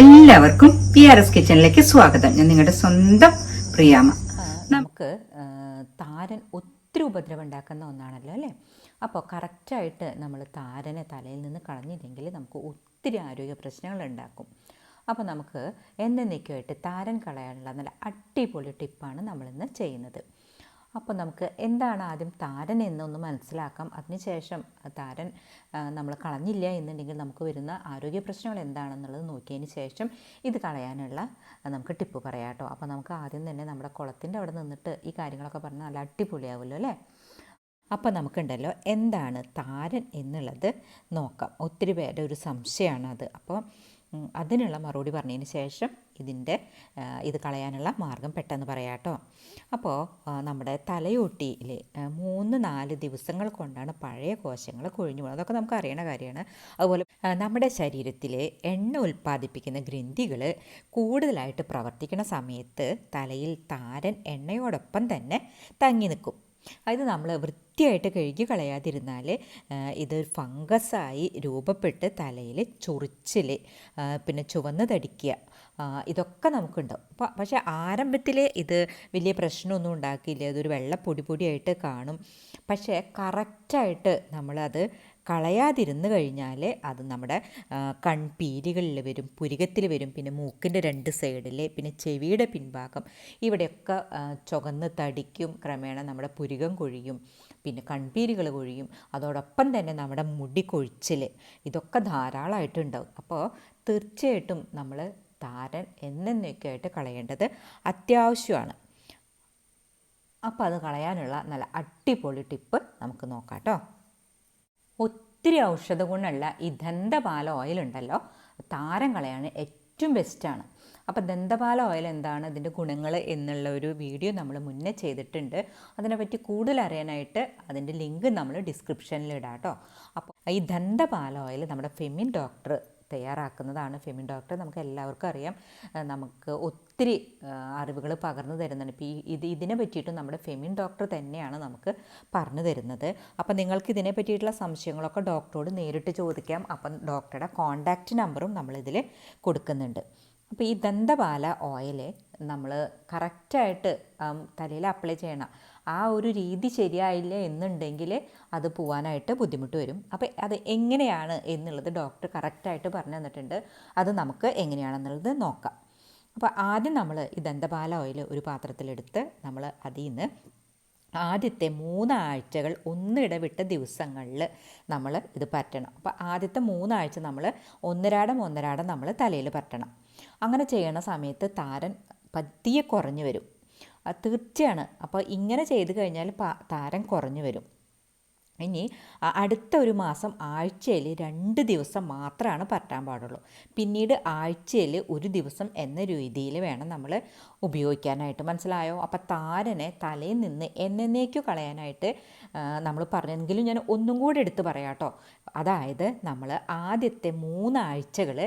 എല്ലാവർക്കും P R S കിച്ചണിലേക്ക് സ്വാഗതം. ഞാൻ നിങ്ങളുടെ സ്വന്തം പ്രിയാമ നമുക്ക് താരൻ ഒത്തിരി ഉപദ്രവം ഉണ്ടാക്കുന്ന ഒന്നാണല്ലോ അല്ലേ? അപ്പോൾ കറക്റ്റായിട്ട് നമ്മൾ താരനെ തലയിൽ നിന്ന് കളഞ്ഞില്ലെങ്കിൽ നമുക്ക് ഒത്തിരി ആരോഗ്യ പ്രശ്നങ്ങൾ ഉണ്ടാക്കും. അപ്പോൾ നമുക്ക് എന്നേക്കുമായിട്ട് താരൻ കളയാനുള്ള നല്ല അടിപൊളി ടിപ്പാണ് നമ്മളിന്ന് ചെയ്യുന്നത്. അപ്പോൾ നമുക്ക് എന്താണ് ആദ്യം താരൻ എന്നൊന്ന് മനസ്സിലാക്കാം. അതിനുശേഷം താരൻ നമ്മൾ കളഞ്ഞില്ല എന്നുണ്ടെങ്കിൽ നമുക്ക് വരുന്ന ആരോഗ്യ പ്രശ്നങ്ങൾ എന്താണെന്നുള്ളത് നോക്കിയതിന് ശേഷം ഇത് കളയാനുള്ള നമുക്ക് ടിപ്പ് പറയാം കേട്ടോ. അപ്പോൾ നമുക്ക് ആദ്യം തന്നെ നമ്മുടെ കുളത്തിന്റെ അവിടെ നിന്നിട്ട് ഈ കാര്യങ്ങളൊക്കെ പറഞ്ഞാൽ നല്ല അടിപൊളിയാവുമല്ലോ അല്ലേ? അപ്പോൾ നമുക്കുണ്ടല്ലോ എന്താണ് താരൻ എന്നുള്ളത് നോക്കാം. ഒത്തിരി പേരുടെ ഒരു സംശയമാണ് അത്. അപ്പോൾ അതിനുള്ള മറുപടി പറഞ്ഞതിന് ശേഷം ഇതിന്റെ ഇത് കളയാനുള്ള മാർഗം പെട്ടെന്ന് പറയാട്ടോ അപ്പോൾ നമ്മുടെ തലയോട്ടിയിൽ മൂന്ന് നാല് ദിവസങ്ങൾ കൊണ്ടാണ് പഴയ കോശങ്ങൾ കൊഴിഞ്ഞു പോകുന്നത്. അതൊക്കെ നമുക്ക് അറിയണ കാര്യമാണ്. അതുപോലെ നമ്മുടെ ശരീരത്തിലെ എണ്ണ ഉൽപ്പാദിപ്പിക്കുന്ന ഗ്രന്ഥികൾ കൂടുതലായിട്ട് പ്രവർത്തിക്കുന്ന സമയത്ത് തലയിൽ താരൻ എണ്ണയോടൊപ്പം തന്നെ തങ്ങി നിൽക്കും. അത് നമ്മൾ വൃത്തിയായിട്ട് കഴുകി കളയാതിരുന്നാൽ ഇത് ഫംഗസായി രൂപപ്പെട്ട് തലയിൽ ചൊറിച്ചിൽ പിന്നെ ചുവന്ന് തടിക്കുക ഇതൊക്കെ നമുക്കുണ്ടാവും. അപ്പോൾ പക്ഷേ ആരംഭത്തിൽ ഇത് വലിയ പ്രശ്നമൊന്നും ഉണ്ടാക്കിയില്ല. ഇതൊരു വെള്ള പൊടി പൊടിയായിട്ട് കാണും. പക്ഷേ കറക്റ്റായിട്ട് നമ്മളത് കളയാതിരുന്ന് കഴിഞ്ഞാൽ അത് നമ്മുടെ കൺപീലികളിൽ വരും പുരികത്തിൽ വരും പിന്നെ മൂക്കിന്റെ രണ്ട് സൈഡിൽ പിന്നെ ചെവിയുടെ പിൻഭാഗം. ഇവിടെയൊക്കെ ചുവന്ന് തടിക്കും ക്രമേണ നമ്മുടെ പുരികം കൊഴിയും പിന്നെ കൺപീലികൾ കൊഴിയും. അതോടൊപ്പം തന്നെ നമ്മുടെ മുടി കൊഴിച്ചിൽ ഇതൊക്കെ ധാരാളമായിട്ടുണ്ടാവും അപ്പോൾ തീർച്ചയായിട്ടും നമ്മൾ താരൻ എന്നൊക്കെയായിട്ട് കളയേണ്ടത് അത്യാവശ്യമാണ്. അപ്പോൾ അത് കളയാനുള്ള നല്ല അടിപൊളി ടിപ്പ് നമുക്ക് നോക്കാം കേട്ടോ. ഒത്തിരി ഔഷധ ഗുണമുള്ള ഈ ദന്തപാല ഓയിൽ ഉണ്ടല്ലോ. താരം കളയാൻ ഏറ്റവും ബെസ്റ്റാണ് അപ്പോൾ ദന്തപാല ഓയിൽ എന്താണ് അതിന്റെ ഗുണങ്ങൾ എന്നുള്ള ഒരു വീഡിയോ നമ്മൾ മുന്നേ ചെയ്തിട്ടുണ്ട്. അതിനെപ്പറ്റി കൂടുതൽ അറിയാനായിട്ട് അതിന്റെ ലിങ്ക് നമ്മൾ ഡിസ്ക്രിപ്ഷനിൽ ഇടാം കേട്ടോ അപ്പോൾ ഈ ദന്തപാല ഓയിൽ നമ്മുടെ ഫെമിൻ ഡോക്ടർ തയ്യാറാക്കുന്നതാണ് ഫെമിൻ ഡോക്ടർ നമുക്ക് എല്ലാവർക്കും അറിയാം. നമുക്ക് ഒത്തിരി അറിവുകൾ പകർന്നു തരുന്നുണ്ട്. ഇപ്പോൾ ഈ ഇത് ഇതിനെ പറ്റിയിട്ട് നമ്മുടെ ഫെമിൻ ഡോക്ടർ തന്നെയാണ് നമുക്ക് പറഞ്ഞു തരുന്നത്. അപ്പോൾ നിങ്ങൾക്ക് ഇതിനെ പറ്റിയിട്ടുള്ള സംശയങ്ങളൊക്കെ ഡോക്ടറോട് നേരിട്ട് ചോദിക്കാം. അപ്പം ഡോക്ടറുടെ കോൺടാക്റ്റ് നമ്പറും നമ്മളിതിൽ കൊടുക്കുന്നുണ്ട്. അപ്പോൾ ഈ ദന്തപാല ഓയിൽ നമ്മൾ കറക്റ്റായിട്ട് തലയിൽ അപ്ലൈ ചെയ്യണം. ആ ഒരു രീതി ശരിയായില്ല എന്നുണ്ടെങ്കിൽ അത് പോവാനായിട്ട് ബുദ്ധിമുട്ട് വരും. അപ്പോൾ അത് എങ്ങനെയാണ് എന്നുള്ളത് ഡോക്ടർ കറക്റ്റായിട്ട് പറഞ്ഞു തന്നിട്ടുണ്ട്. അത് നമുക്ക് എങ്ങനെയാണെന്നുള്ളത് നോക്കാം. അപ്പോൾ ആദ്യം നമ്മൾ ഈ ദന്തപാല ഓയിൽ ഒരു പാത്രത്തിലെടുത്ത് നമ്മൾ അതിൽ നിന്ന് ആദ്യത്തെ മൂന്നാഴ്ചകൾ ഒന്നിടവിട്ട ദിവസങ്ങളിൽ നമ്മൾ ഇത് പറ്റണം അപ്പോൾ ആദ്യത്തെ മൂന്നാഴ്ച നമ്മൾ ഒന്നരാടം ഒന്നരാടം നമ്മൾ തലയിൽ പറ്റണം അങ്ങനെ ചെയ്യണ സമയത്ത് താരൻ പതിയെ കുറഞ്ഞു വരും. തീർച്ചയാണ്. അപ്പോൾ ഇങ്ങനെ ചെയ്ത് കഴിഞ്ഞാൽ താരം കുറഞ്ഞു വരും. ഇനി അടുത്ത ഒരു മാസം ആഴ്ചയിൽ രണ്ട് ദിവസം മാത്രമാണ് പറ്റാൻ പാടുള്ളൂ. പിന്നീട് ആഴ്ചയിൽ ഒരു ദിവസം എന്ന രീതിയിൽ വേണം നമ്മൾ ഉപയോഗിക്കാനായിട്ട്. മനസ്സിലായോ? അപ്പം താരനെ തലയിൽ നിന്ന് എന്നേക്കു കളയാനായിട്ട് നമ്മൾ പറഞ്ഞെങ്കിലും ഞാൻ ഒന്നും കൂടി എടുത്ത് പറയാം കേട്ടോ. അതായത് നമ്മൾ ആദ്യത്തെ മൂന്നാഴ്ചകൾ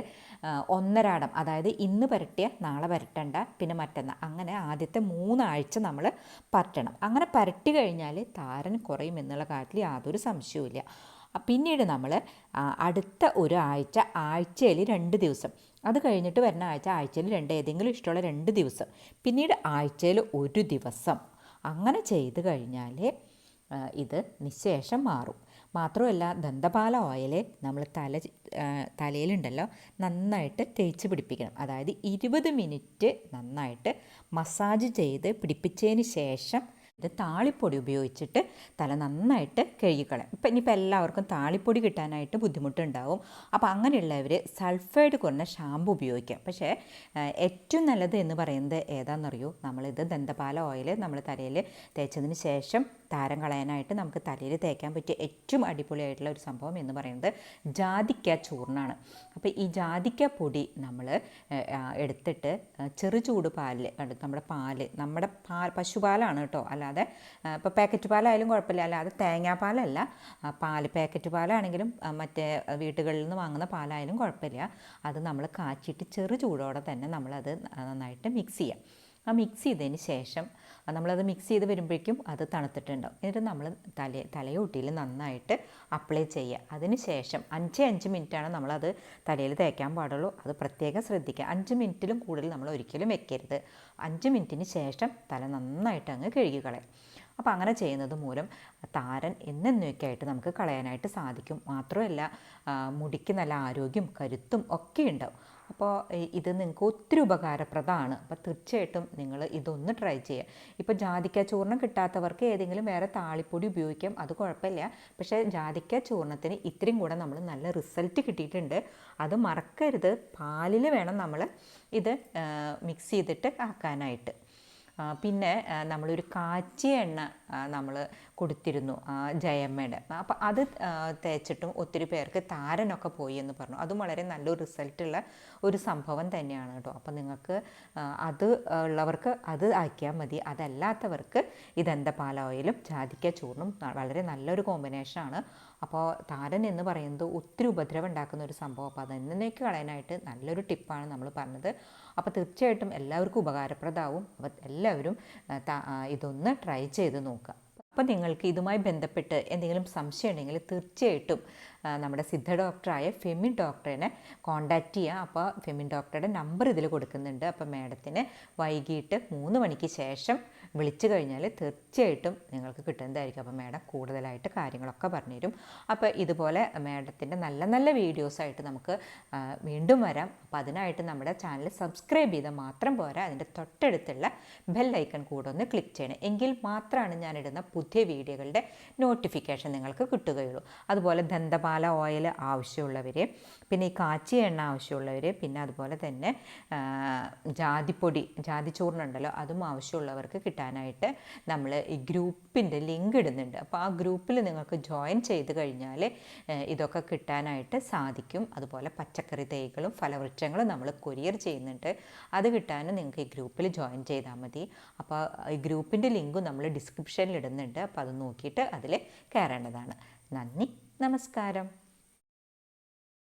ഒന്നരാടം അതായത് ഇന്ന് പരട്ടിയ നാളെ പരട്ടണ്ട പിന്നെ മറ്റന്നാൾ അങ്ങനെ ആദ്യത്തെ മൂന്നാഴ്ച നമ്മൾ പരട്ടണം അങ്ങനെ പരട്ടി കഴിഞ്ഞാൽ താരൻ കുറയും എന്നുള്ള കാര്യത്തിൽ യാതൊരു സംശയവുമില്ല. പിന്നീട് നമ്മൾ അടുത്ത ഒരു ആഴ്ച ആഴ്ചയിൽ രണ്ട് ദിവസം. അത് കഴിഞ്ഞിട്ട് വരുന്ന ആഴ്ച ആഴ്ചയിൽ രണ്ട് ഏതെങ്കിലും ഇഷ്ടമുള്ള രണ്ട് ദിവസം. പിന്നീട് ആഴ്ചയിൽ ഒരു ദിവസം. അങ്ങനെ ചെയ്ത് കഴിഞ്ഞാൽ ഇത് നിശേഷം മാറും. മാത്രമല്ല ദന്തപാല ഓയിൽ നമ്മൾ തല തലയിലുണ്ടല്ലോ നന്നായിട്ട് തേച്ച് പിടിപ്പിക്കണം. അതായത് ഇരുപത് മിനിറ്റ് നന്നായിട്ട് മസാജ് ചെയ്ത് പിടിപ്പിച്ചതിന് ശേഷം ഇത് താളിപ്പൊടി ഉപയോഗിച്ചിട്ട് തല നന്നായിട്ട് കഴുകിക്കളയാം. ഇപ്പം ഇനിയിപ്പോൾ എല്ലാവർക്കും താളിപ്പൊടി കിട്ടാനായിട്ട് ബുദ്ധിമുട്ടുണ്ടാവും. അപ്പോൾ അങ്ങനെയുള്ളവർ സൾഫൈഡ് കുറഞ്ഞ ഷാമ്പു ഉപയോഗിക്കാം. പക്ഷേ ഏറ്റവും നല്ലത് എന്ന് പറയുന്നത് ഏതാണെന്നറിയോ നമ്മളിത് ദന്തപാല ഓയിൽ നമ്മൾ തലയിൽ തേച്ചതിന് ശേഷം താരം കളയാനായിട്ട് നമുക്ക് തലയിൽ തേക്കാൻ പറ്റിയ ഏറ്റവും അടിപൊളിയായിട്ടുള്ള ഒരു സംഭവം എന്ന് പറയുന്നത് ജാതിക്ക ചൂർണമാണ് അപ്പോൾ ഈ ജാതിക്ക പൊടി നമ്മൾ എടുത്തിട്ട് ചെറു ചൂട് പാലിൽ നമ്മുടെ പാൽ നമ്മുടെ പാൽ പശുപാലാണ് കേട്ടോ. അല്ലാതെ ഇപ്പോൾ പാക്കറ്റ് പാലായാലും കുഴപ്പമില്ല. അല്ലാതെ തേങ്ങാപ്പാലല്ല പാൽ പാക്കറ്റ് പാലാണെങ്കിലും മറ്റേ വീട്ടുകളിൽ നിന്ന് വാങ്ങുന്ന പാലായാലും കുഴപ്പമില്ല. അത് നമ്മൾ കാച്ചിട്ട് ചെറു ചൂടോടെ തന്നെ നമ്മളത് നന്നായിട്ട് മിക്സ് ചെയ്യാം. ആ മിക്സ് ചെയ്തതിന് ശേഷം നമ്മളത് മിക്സ് ചെയ്ത് വരുമ്പോഴേക്കും അത് തണുത്തിട്ടുണ്ടാവും. എന്നിട്ട് നമ്മൾ തല തലയോട്ടിയിൽ നന്നായിട്ട് അപ്ലൈ ചെയ്യുക. അതിന് ശേഷം അഞ്ച് അഞ്ച് മിനിറ്റാണ് നമ്മളത് തലയിൽ തേക്കാൻ പാടുള്ളൂ. അത് പ്രത്യേകം ശ്രദ്ധിക്കുക. അഞ്ച് മിനിറ്റിലും കൂടുതൽ നമ്മൾ ഒരിക്കലും വെക്കരുത്. അഞ്ച് മിനിറ്റിന് ശേഷം തല നന്നായിട്ട് അങ്ങ് കഴുകി കളയാം. അപ്പോൾ അങ്ങനെ ചെയ്യുന്നത് മൂലം താരൻ എന്നൊക്കെയായിട്ട് നമുക്ക് കളയാനായിട്ട് സാധിക്കും. മാത്രമല്ല മുടിക്ക് നല്ല ആരോഗ്യം കരുത്തും ഒക്കെ ഉണ്ടാവും. അപ്പോൾ ഇത് നിങ്ങൾക്ക് ഒത്തിരി ഉപകാരപ്രദമാണ്. അപ്പോൾ തീർച്ചയായിട്ടും നിങ്ങൾ ഇതൊന്ന് ട്രൈ ചെയ്യുക ഇപ്പോൾ ജാതിക്ക ചൂർണം കിട്ടാത്തവർക്ക് ഏതെങ്കിലും വേറെ താളിപ്പൊടി ഉപയോഗിക്കാം അത് കുഴപ്പമില്ല. പക്ഷേ ജാതിക്ക ചൂർണത്തിന് ഇത്രയും കൂടെ നമ്മൾ നല്ല റിസൾട്ട് കിട്ടിയിട്ടുണ്ട്. അത് മറക്കരുത്. പാലിൽ വേണം നമ്മൾ ഇത് മിക്സ് ചെയ്തിട്ട് ആക്കാനായിട്ട്. പിന്നെ നമ്മളൊരു കാച്ചിയ എണ്ണ നമ്മൾ കൊടുത്തിരുന്നു ആ, ജയമ്മയുടെ അപ്പം അത് തേച്ചിട്ടും ഒത്തിരി പേർക്ക് താരനൊക്കെ പോയി എന്ന് പറഞ്ഞു. അതും വളരെ നല്ലൊരു റിസൾട്ടുള്ള ഒരു സംഭവം തന്നെയാണ് കേട്ടോ. അപ്പം നിങ്ങൾക്ക് അത് ഉള്ളവർക്ക് അത് ആക്കിയാൽ മതി. അതല്ലാത്തവർക്ക് ഇതെന്താ പാല ഓയിലും ജാതിക്ക ചൂർണും വളരെ നല്ലൊരു കോമ്പിനേഷനാണ് അപ്പോൾ താരൻ എന്ന് പറയുന്നത് ഒത്തിരി ഉപദ്രവം ഉണ്ടാക്കുന്ന ഒരു സംഭവം. അപ്പോൾ അതെന്നേക്ക് കളയാനായിട്ട് നല്ലൊരു ടിപ്പാണ് നമ്മൾ പറഞ്ഞത്. അപ്പോൾ തീർച്ചയായിട്ടും എല്ലാവർക്കും ഉപകാരപ്രദമാവും. അപ്പോൾ എല്ലാവരും ഇതൊന്ന് ട്രൈ ചെയ്ത് നോക്കുക. അപ്പോൾ നിങ്ങൾക്ക് ഇതുമായി ബന്ധപ്പെട്ട് എന്തെങ്കിലും സംശയം ഉണ്ടെങ്കിൽ തീർച്ചയായിട്ടും നമ്മുടെ സിദ്ധ ഡോക്ടറായ ഫെമിൻ ഡോക്ടറിനെ കോൺടാക്റ്റ് ചെയ്യുക അപ്പോൾ ഫെമിൻ ഡോക്ടറുടെ നമ്പർ ഇതിൽ കൊടുക്കുന്നുണ്ട്. അപ്പോൾ മാഡത്തിന് വൈകിട്ട് മൂന്ന് മണിക്ക് ശേഷം വിളിച്ചു കഴിഞ്ഞാൽ തീർച്ചയായിട്ടും നിങ്ങൾക്ക് കിട്ടുന്നതായിരിക്കും. അപ്പോൾ മാഡം കൂടുതലായിട്ട് കാര്യങ്ങളൊക്കെ പറഞ്ഞുതരും. അപ്പോൾ ഇതുപോലെ മാഡത്തിന്റെ നല്ല നല്ല വീഡിയോസായിട്ട് നമുക്ക് വീണ്ടും വരാം. അപ്പോൾ അതിനായിട്ട് നമ്മുടെ ചാനൽ സബ്സ്ക്രൈബ് ചെയ്താൽ മാത്രം പോരാ. അതിന്റെ തൊട്ടടുത്തുള്ള ബെല്ലൈക്കൺ കൂടെ ഒന്ന് ക്ലിക്ക് ചെയ്യണം. എങ്കിൽ മാത്രമാണ് ഞാനിടുന്ന പുതിയ വീഡിയോകളുടെ നോട്ടിഫിക്കേഷൻ നിങ്ങൾക്ക് കിട്ടുകയുള്ളൂ. അതുപോലെ ദന്തപാല ഓയിൽ ആവശ്യമുള്ളവർ പിന്നെ ഈ കാച്ചിയ എണ്ണ ആവശ്യമുള്ളവർ പിന്നെ അതുപോലെ തന്നെ ജാതിപ്പൊടി ജാതിച്ചൂർണം ഉണ്ടല്ലോ അതും ആവശ്യമുള്ളവർക്ക് കിട്ടാനായിട്ട് നമ്മൾ ഈ ഗ്രൂപ്പിന്റെ ലിങ്ക് ഇടുന്നുണ്ട്. അപ്പോൾ ആ ഗ്രൂപ്പിൽ നിങ്ങൾക്ക് ജോയിൻ ചെയ്ത് കഴിഞ്ഞാൽ ഇതൊക്കെ കിട്ടാനായിട്ട് സാധിക്കും. അതുപോലെ പച്ചക്കറി തൈകളും ഫലവൃക്ഷങ്ങളും നമ്മൾ കൊറിയർ ചെയ്യുന്നുണ്ട്. അത് കിട്ടാനും നിങ്ങൾക്ക് ഈ ഗ്രൂപ്പിൽ ജോയിൻ ചെയ്താൽ മതി. അപ്പോൾ ഈ ഗ്രൂപ്പിന്റെ ലിങ്കും നമ്മൾ ഡിസ്ക്രിപ്ഷനിൽ ഇടുന്നുണ്ട്. അപ്പോൾ അത് നോക്കിയിട്ട് അതിൽ കയറേണ്ടതാണ് നന്ദി. നമസ്കാരം.